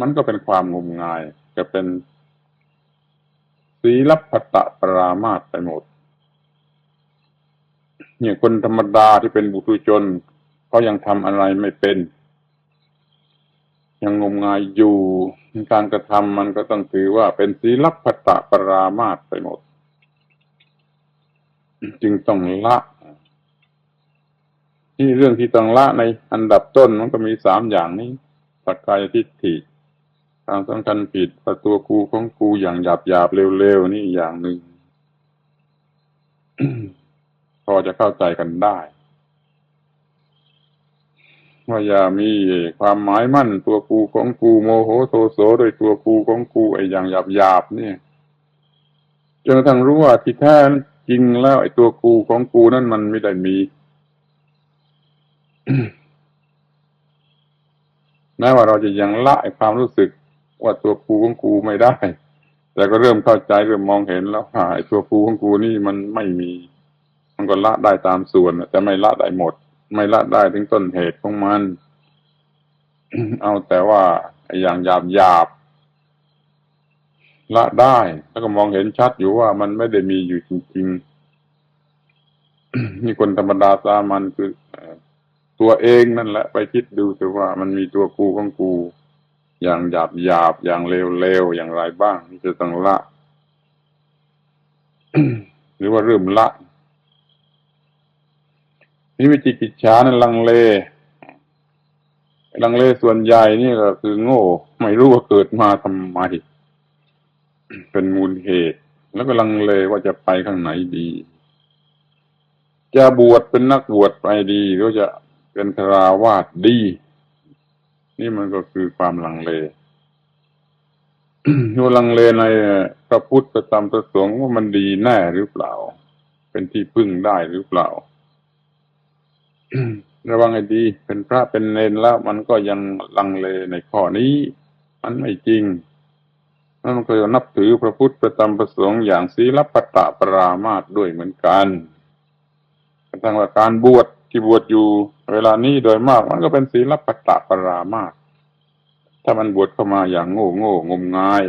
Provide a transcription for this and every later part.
มันก็เป็นความงมงาย จะเป็นศีลพัตตปรามาสไปหมด เนี่ยคนธรรมดาที่เป็นบุตุชนเขายังทำอะไรไม่เป็น ยังงมงายอยู่การกระทำมันก็ต้องถือว่าเป็นศีลพัตตปรามาสไปหมด จึงต้องละที่เรื่องที่ต้องละในอันดับต้นมันก็มีสามอย่างนี้สักกายทิฏฐิ ความสำคัญผิดว่าตัวกูของกูอย่างหยาบหยาบเร็วๆนี่อย่างหนึ่งพอจะเข้าใจกันได้ว่าอย่ามีความหมายมั่นตัวกูของกูโมโหโทโสโดยตัวกูของกูไอ้อย่างหยาบหยาบเนี่ยจนกระทั่งรู้ว่าที่แท้จริงแล้วไอ้ตัวกูของกูนั่นมันไม่ได้มีแม้ว่าเราจะยังละไอ้ความรู้สึก ว่าตัวกูของกูไม่ได้ แต่ก็เริ่มเข้าใจเริ่มมองเห็นแล้วว่าตัวกูของกูนี่มันไม่มี มันก็ละได้ตามส่วนแต่ไม่ละได้หมด ไม่ละได้ถึงต้นเหตุของมัน เอาแต่ว่าอย่างหยาบหยาบละได้ แล้วก็มองเห็นชัดอยู่ว่ามันไม่ได้มีอยู่จริงๆนี่คนธรรมดาสามัญคือตัวเองนั่นแหละ ไปคิดดูแต่ว่ามันมีตัวกูของกู อย่างหยาบหยาบอย่างเลวๆอย่างไรบ้างที่จะต้องละ หรือว่าเริ่มละนี่วิจิกิจฉานั้นลังเล ลังเลส่วนใหญ่นี่ก็คือโง่ ไม่รู้ว่าเกิดมาทำไม เป็นมูลเหตุ แล้วก็ลังเลว่าจะไปข้างไหนดี จะบวชเป็นนักบวชไปดีหรือจะเป็นคราวาสดี นี่มันก็คือความลังเลโยลังเลในพระพุทธประธรรมประสงค์ว่ามันดีแน่หรือเปล่า เป็นที่พึ่งได้หรือเปล่า ระวังให้ดี เป็นพระเป็นเนนแล้ว มันก็ยังลังเลในข้อนี้ มันไม่จริงนั่นมันก็นับถือพระพุทธประธรรมประสงค์อย่างศีลปัตตปรามาสด้วยเหมือนกันกระทั่งว่าการบวช ที่บวชอยู่เวลานี้โดยมาก มันก็เป็นศีลปตตปรามาสถ้ามันบวชเข้ามาอย่างโง่โง่งมงาย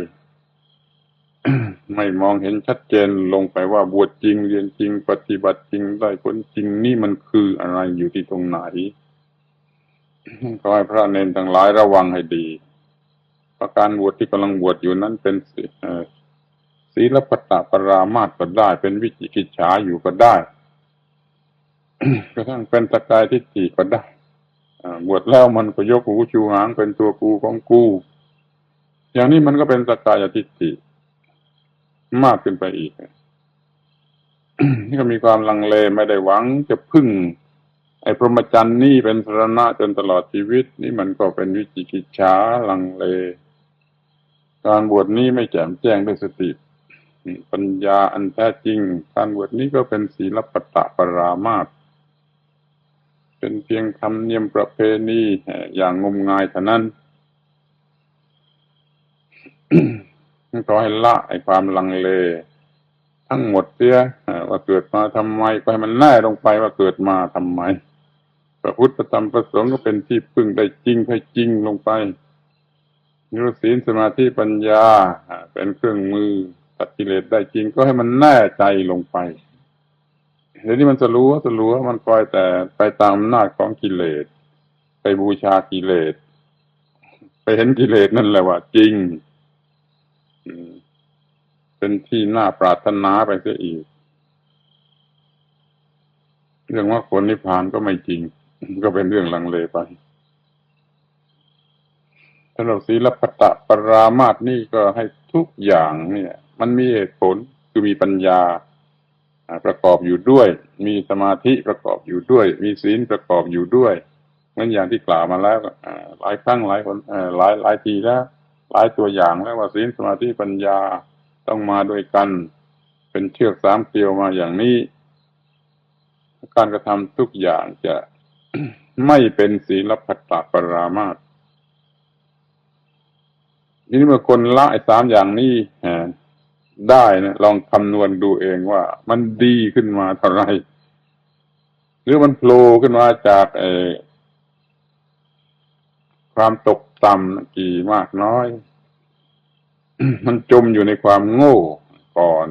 ไม่มองเห็นชัดเจนลงไปว่าบวชจริงเรียนจริง ปฏิบัติจริงได้ผลจริงนี่มันคืออะไรอยู่ที่ตรงไหนขอให้พระเนนทั้งหลายระวังให้ดี ประการบวชที่กำลังบวชอยู่นั้นเป็นศีลปตตปรามาสก็ได้ เป็นวิจิกิจฉาอยู่ก็ได้ กระทั่งเป็นสกายทิฏฐิก็ได้บวชแล้วมันก็ยกหูชูหางเป็นตัวกูของกู อย่างนี้มันก็เป็นสกายทิฏฐิมากขึ้นไปอีก นี่ก็มีความลังเลไม่ได้หวังจะพึ่ง ไอ้พรหมจรรย์นี่เป็นสรณะจนตลอดชีวิต นี่มันก็เป็นวิจิกิจฉาลังเล การบวชนี้ไม่แจ่มแจ้งด้วยสติปัญญาอันแท้จริง การบวชนี้ก็เป็นศีลปตตปรามาส เป็นเพียงธรรมเนียมประเพณีอย่างงมงายเท่านั้นขอให้ละไอ้ความลังเล ทั้งหมดเสียว่าเกิดมาทำไมก็ให้มันแน่ลงไปว่าเกิดมาทำไมพระพุทธธรรมประสงค์ก็เป็นที่พึ่งได้จริงให้จริงลงไปนิโรธศีลสมาธิปัญญาเป็นเครื่องมือตัดกิเลสได้จริงก็ให้มันแน่ใจลงไป เดี๋ยวนี้มันจะรู้ว่าจะรู้ว่ามันปล่อยแต่ไปตามอำนาจของกิเลส ไปบูชากิเลส ไปเห็นกิเลสนั่นแหละว่าจริงเป็นที่น่าปรารถนาไปเสียอีก เรื่องว่าผลนิพพานก็ไม่จริง ก็เป็นเรื่องลังเลไปสำหรับศีลปัตตปรามาสนี่ก็ให้ทุกอย่างเนี่ย มันมีเหตุผลคือมีปัญญา ประกอบอยู่ด้วย มีสมาธิประกอบอยู่ด้วย มีศีลประกอบอยู่ด้วยเหมือนอย่างที่กล่าวมาแล้วหลายครั้งหลายคนหลายหลายทีแล้ว หลายตัวอย่างแล้วว่าศีลสมาธิปัญญาต้องมาด้วยกัน เป็นเชือกสามเกลียวมาอย่างนี้ การกระทำทุกอย่างจะไม่เป็นศีลพัตตปรามาสทีนี้เมื่อคนละไอ้สามอย่างนี้เอ่ ได้นะลองคำนวณดูเองว่า มันดีขึ้นมาเท่าไหรหรือมันโผล่ขึ้นมาจากเอความตกต่ำกี่มากน้อย มันจมอยู่ในความโง่ก่อน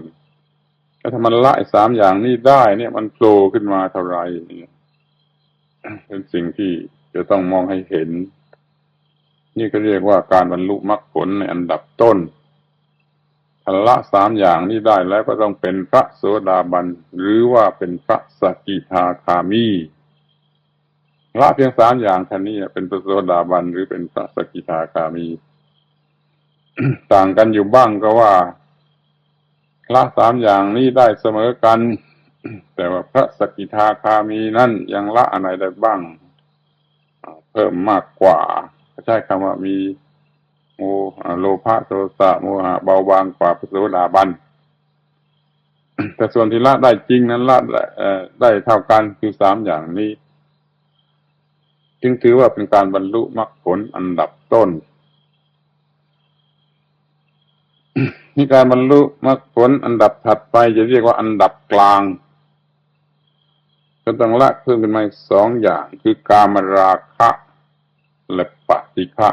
แล้วถ้ามันละไอ้สามอย่างนี้ได้ เนี่ย มันโผล่ขึ้นมาเท่าไหร่เนี่ยเป็นสิ่งที่จะต้องมองให้เห็น นี่ก็เรียกว่าการบรรลุมรรคผลในอันดับต้น ละสามอย่างนี้ได้แล้วก็ต้องเป็นพระโสดาบัน หรือว่าเป็นพระสกิทาคามีละเพียงสามอย่างแค่นี้เป็นพระโสดาบันหรือเป็นพระสกิทาคามี ต่างกันอยู่บ้างก็ว่าละสามอย่างนี้ได้เสมอกัน แต่ว่าพระสกิทาคามีนั่นยังละอะไรได้บ้าง เพิ่มมากกว่าใช้คำว่ามี โมโลภะโทสะโมหะเบาบางกว่าพระโสดาบันแต่ส่วนที่ละได้จริงนั้นละได้เท่ากันคือสามอย่างนี้ จึงถือว่าเป็นการบรรลุมรรคผลอันดับต้นนี่การบรรลุมรรคผลอันดับถัดไปจะเรียกว่าอันดับกลางก็ต้องละเพิ่มขึ้นมาสองอย่าง คือกามราคะและปฏิฆะ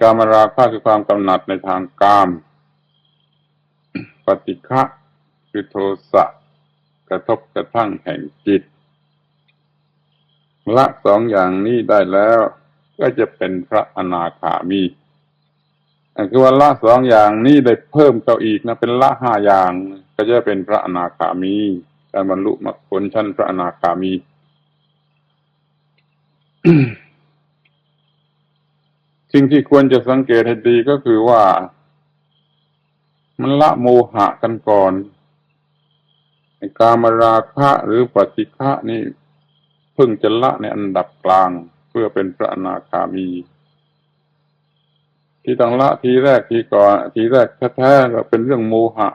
กามราคะคือความกำหนัดในทางกาม ปฏิฆะคือโทสะกระทบกระทั่งแห่งจิต ละสองอย่างนี้ได้แล้ว ก็จะเป็นพระอนาคามีคือว่าละสองอย่างนี้ได้เพิ่มเก้าอีกนะ เป็นละห้าอย่าง ก็จะเป็นพระอนาคามีการบรรลุมรรคผลชั้นพระอนาคามี สิ่งที่ควรจะสังเกตให้ดีก็คือว่า มันละโมหะกันก่อนในกามราคะหรือปฏิฆะนี่เพิ่งจะละในอันดับกลางเพื่อเป็นพระอนาคามี ที่ต้องละทีแรกทีก่อนทีแรกแท้ๆก็เป็นเรื่องโมหะ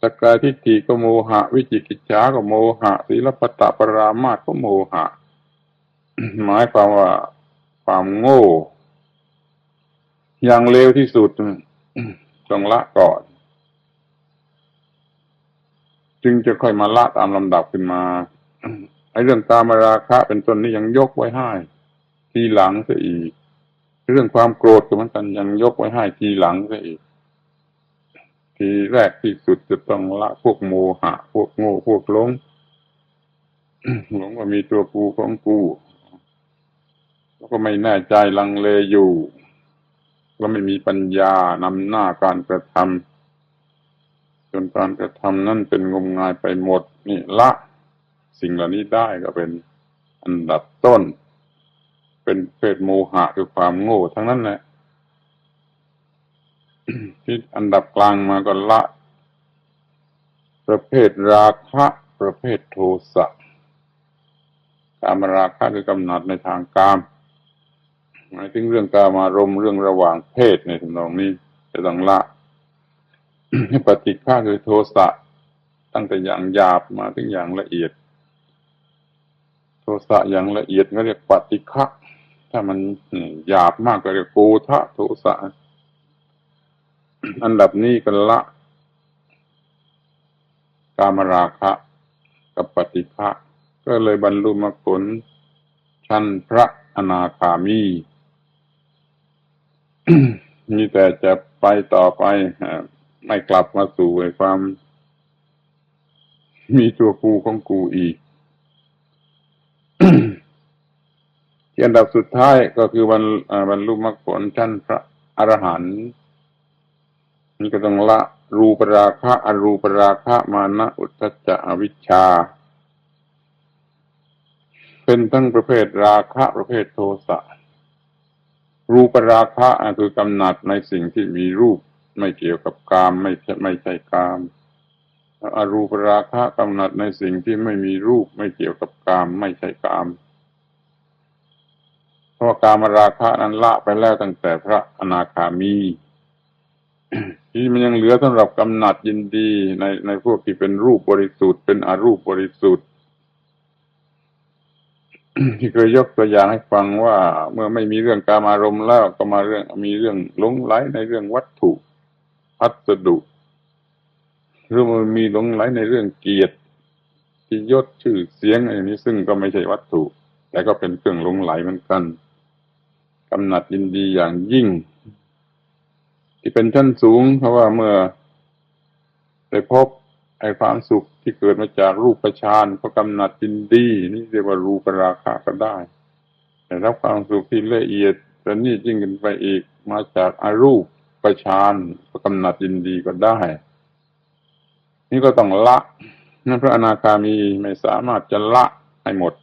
สกายทิฏฐิก็โมหะ วิจิกิจฉาก็โมหะศีลปตะปรามาสก็โมหะ หมายความว่า ความโง่ อย่างเลวที่สุดต้องละก่อน จึงจะค่อยมาละตามลำดับขึ้นมาไอ้เรื่องตามราคะ เป็นต้นนี้ยังยกไว้ให้ ทีหลังซะอีก เรื่องความโกรธก็เหมือนกันยังยกไว้ให้ทีหลังซะอีก ทีแรกที่สุดจะต้องละพวกโมหะ พวกโง่พวกหลงหลงว่ามีตัวกูของกู แล้วก็ไม่แน่ใจลังเลอยู่ก็ไม่มีปัญญานำหน้าการกระทำจนการกระทำนั่นเป็นงมงายไปหมดนี่ละ สิ่งเหล่านี้ได้ก็เป็นอันดับต้น เป็นเพศโมหะคือความโง่ทั้งนั้นแหละที่อันดับกลางมาก็ละ ประเภทราคะประเภทโทสะกามราคะคือกำหนัดในทางกาม หมายถึงเรื่องกามารมเรื่องระหว่างเพศในทำนองนี้จะต้องละปฏิฆาคือโทสะตั้งแต่อย่างหยาบมาถึงอย่างละเอียด โทสะอย่างละเอียดก็เรียกปฏิฆะถ้ามันหยาบมากก็เรียกโกทะโทสะอันดับนี้ก็ละกามราคะกับปฏิฆะก็เลยบรรลุมรรคผลชั้นพระอนาคามี มีแต่จะไปต่อไปไม่กลับมาสู่ความ มีตัวกูของกูอีกที่อันดับสุดท้ายก็คือวันบรรลุมรรคผลชั้นพระอรหันต์นี่ก็ต้องละรูปราคะอรูปราคะมานะอุทจจะอวิชชา เป็นทั้งประเภทราคะประเภทโทสะ รูปราคะคือกำหนัดในสิ่งที่มีรูปไม่เกี่ยวกับกามไม่ใช่ไม่ใช่กามอรูปราคะกำหนัดในสิ่งที่ไม่มีรูปไม่เกี่ยวกับกาม ไม่ใช่กาม เพราะกามราคะนั้นละไปแล้วตั้งแต่พระอนาคามี ที่มันยังเหลือสำหรับกำหนัดยินดีในในพวกที่เป็นรูปบริสุทธิ์ เป็นอรูปบริสุทธิ์ ที่เคยยกตัวอย่างให้ฟังว่าเมื่อไม่มีเรื่องการอารมณ์แล้วก็มาเรื่องมีเรื่องหลงไหลในเรื่องวัตถุพัสดุหรือมันมีหลงไหลในเรื่องเกียรติที่ยศชื่อเสียงอะไรนี้ซึ่งก็ไม่ใช่วัตถุ แต่ก็เป็นเครื่องหลงไหลเหมือนกันกำหนัดยินดีอย่างยิ่ง ที่เป็นชั้นสูง เพราะว่าเมื่อได้พบ ไอ้ความสุขที่เกิดมาจากรูปฌานก็กำหนัดยินดีนี่เรียกว่ารูปราคะก็ได้ แต่รับความสุขที่ละเอียดประณีตยิ่งขึ้นไปอีกมาจากอารูปประชานก็กำหนัดยินดีก็ได้ นี่ก็ต้องละนั่นพระอนาคามีไม่สามารถจะละให้หมด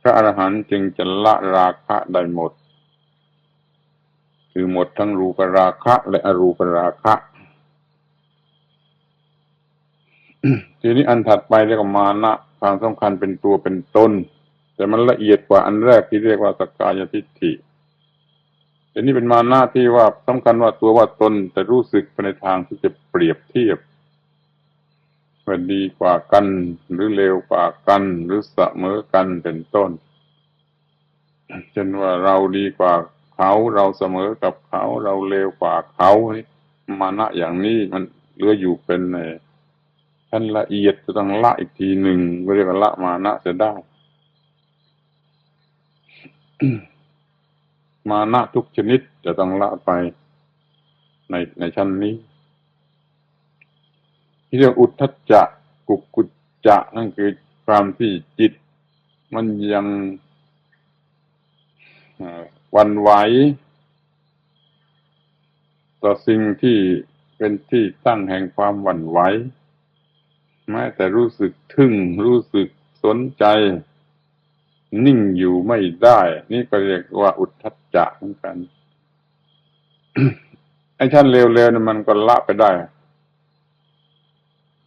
พระอรหันต์จึงจะละราคะได้หมด คือหมดทั้งรูปราคะและอรูปราคะ ทีนี้อันถัดไปเรียกว่ามานะความสำคัญเป็นตัวเป็นตนแต่มันละเอียดกว่าอันแรกที่เรียกว่าสกกายทิฏฐิแต่นี่เป็นมานะที่ว่าสำคัญว่าตัวว่าตนแต่รู้สึกไปในทางที่จะเปรียบเทียบว่าดีกว่ากัน หรือเลวกว่ากัน หรือเสมอกันเป็นต้นเช่นว่าเราดีกว่าเขาเราเสมอกับเขา เราเลวกว่าเขามานะอย่างนี้มันเหลืออยู่เป็นใน ชั้นละเอียดจะต้องละอีกทีหนึ่งเรียกว่าละมานะจะได้มานะทุกชนิดจะต้องละไปในในชั้นนี้ ที่เรียกอุทธัจจะกุกกุจจะนั่นคือความที่จิต มันยังวันไหวต่อสิ่งที่เป็นที่ตั้งแห่งความหวั่นไหว แม้แต่รู้สึกทึ่งรู้สึกสนใจ นิ่งอยู่ไม่ได้ นี่ก็เรียกว่าอุทธัจจะเหมือนกันไอ้ชั้นเร็วๆนี่มันก็ละไปได้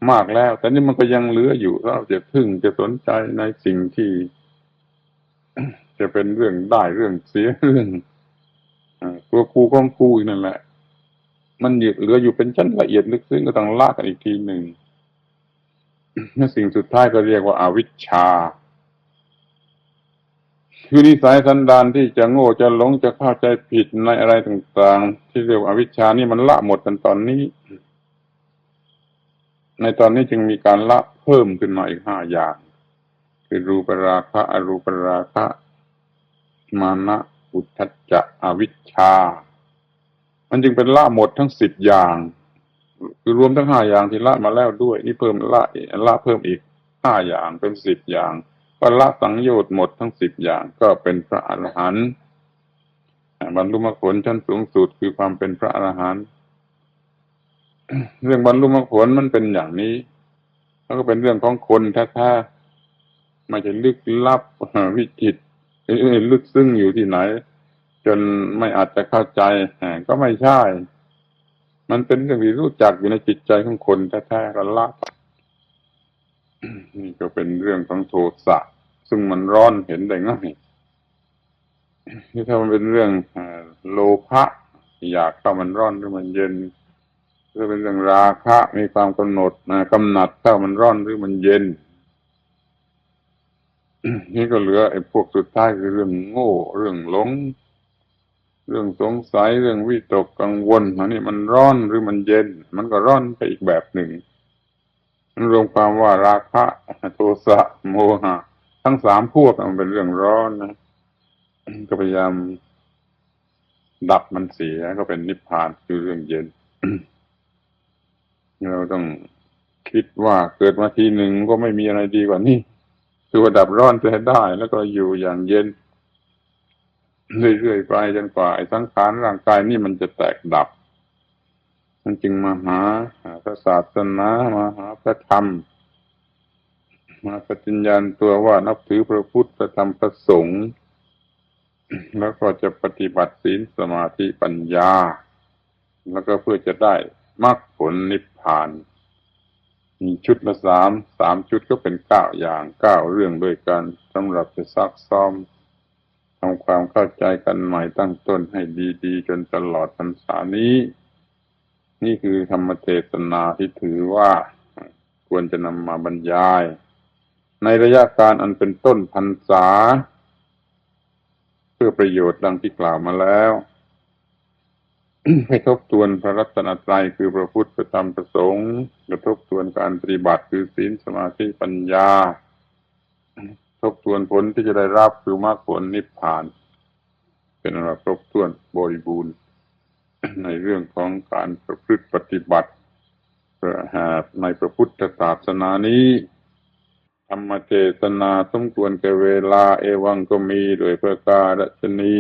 มากแล้ว แต่นี่มันก็ยังเหลืออยู่เราจะทึ่งจะสนใจในสิ่งที่ จะเป็นเรื่องได้เรื่องเสียเรื่องตัวครูของครูนั่นแหละ มันเหลืออยู่เป็นชั้นละเอียดลึกซึ้งก็ต้องลากกันอีกทีหนึ่ง สิ่งสุดท้ายก็เรียกว่าอาวิชชา คือนิสัยสันดานที่จะโง่จะหลงจะเข้าใจผิดในอะไรต่าง ๆ ที่เรียกว่าอาวิชชานี่มันละหมดกันตอนนี้ ในตอนนี้จึงมีการละเพิ่มขึ้นมาอีกห้าอย่าง คือรูปราคะอรูปราคะมานะอุทธัจจะอวิชชา มันจึงเป็นละหมดทั้งสิบอย่าง คือรวมทั้งห้าอย่างที่ละมาแล้วด้วย นี่เพิ่มละละเพิ่มอีกห้าอย่างเป็นสิบอย่างก็ละสังโยชน์หมดทั้งสิบอย่างก็เป็นพระอรหันต์บรรลุมรรคผลชั้นสูงสุดคือความเป็นพระอรหันต์เรื่องบรรลุมรรคผลมันเป็นอย่างนี้ แล้วก็เป็นเรื่องของคนแท้ๆไม่ใช่ลึกลับวิจิตลึกซึ้งอยู่ที่ไหน จนไม่อาจจะเข้าใจก็ไม่ใช่ มันเป็นเรื่องที่รู้จักอยู่ในจิตใจของคนแท้ๆกันละนี่ก็เป็นเรื่องของโทสะซึ่งมันร้อนเห็นได้ง่ายนี่ถ้ามันเป็นเรื่องโลภะอยากเข้ามันร้อนหรือมันเย็นถ้าเป็นเรื่องราคะมีความกำหนดนะกำหนัดเข้ามันร้อนหรือมันเย็นนี่ก็เหลือไอ้พวกสุดท้ายคือเรื่องโง่ เรื่องหลง เรื่องสงสัยเรื่องวิตกกังวลอันนี้มันร้อนหรือมันเย็น มันก็ร้อนไปอีกแบบหนึ่งมันรวมความว่าราคะโทสะโมหะ ทั้งสามพวกมันเป็นเรื่องร้อนนะก็พยายามดับมันเสียก็เป็นนิพพานคือเรื่องเย็น เราต้องคิดว่าเกิดมาทีหนึ่งก็ไม่มีอะไรดีกว่านี้คือว่าดับร้อนจะได้ แล้วก็อยู่อย่างเย็น เรื่อยๆไปจนกว่าไอ้สังขารร่างกายนี่มันจะแตกดับ มันจึงมาหาพระศาสนามาหาพระธรรม มาปฏิญญาณตัวว่านับถือพระพุทธพระธรรมพระสงฆ์แล้วก็จะปฏิบัติศีลสมาธิปัญญา แล้วก็เพื่อจะได้มรรคผลนิพพาน มีชุดละสาม สามชุดก็เป็นเก้าอย่างเก้าเรื่องด้วยกันสำหรับจะซักซ้อม ทำความเข้าใจกันใหม่ตั้งต้นให้ดีๆ จนตลอดพรรษานี้ นี่คือธรรมเทศนาที่ถือว่าควรจะนำมาบรรยาย ในระยะการอันเป็นต้นพรรษา เพื่อประโยชน์ดังที่กล่าวมาแล้วให้ทบทวนพระรัตนตรัยคือพระพุทธประธรรมประสงค์กระทบทวนการปฏิบัติคือศีลสมาธิปัญญา ทบทวนผลที่จะได้รับคือมรรคผลนิพพาน เป็นอะไรครบถ้วนบริบูรณ์ ในเรื่องของการประพฤติปฏิบัติประหาในพระพุทธศาสนานี้ธรรมเทศนาสมควรแก่เวลาเอวังก็มีโดยประการฉนี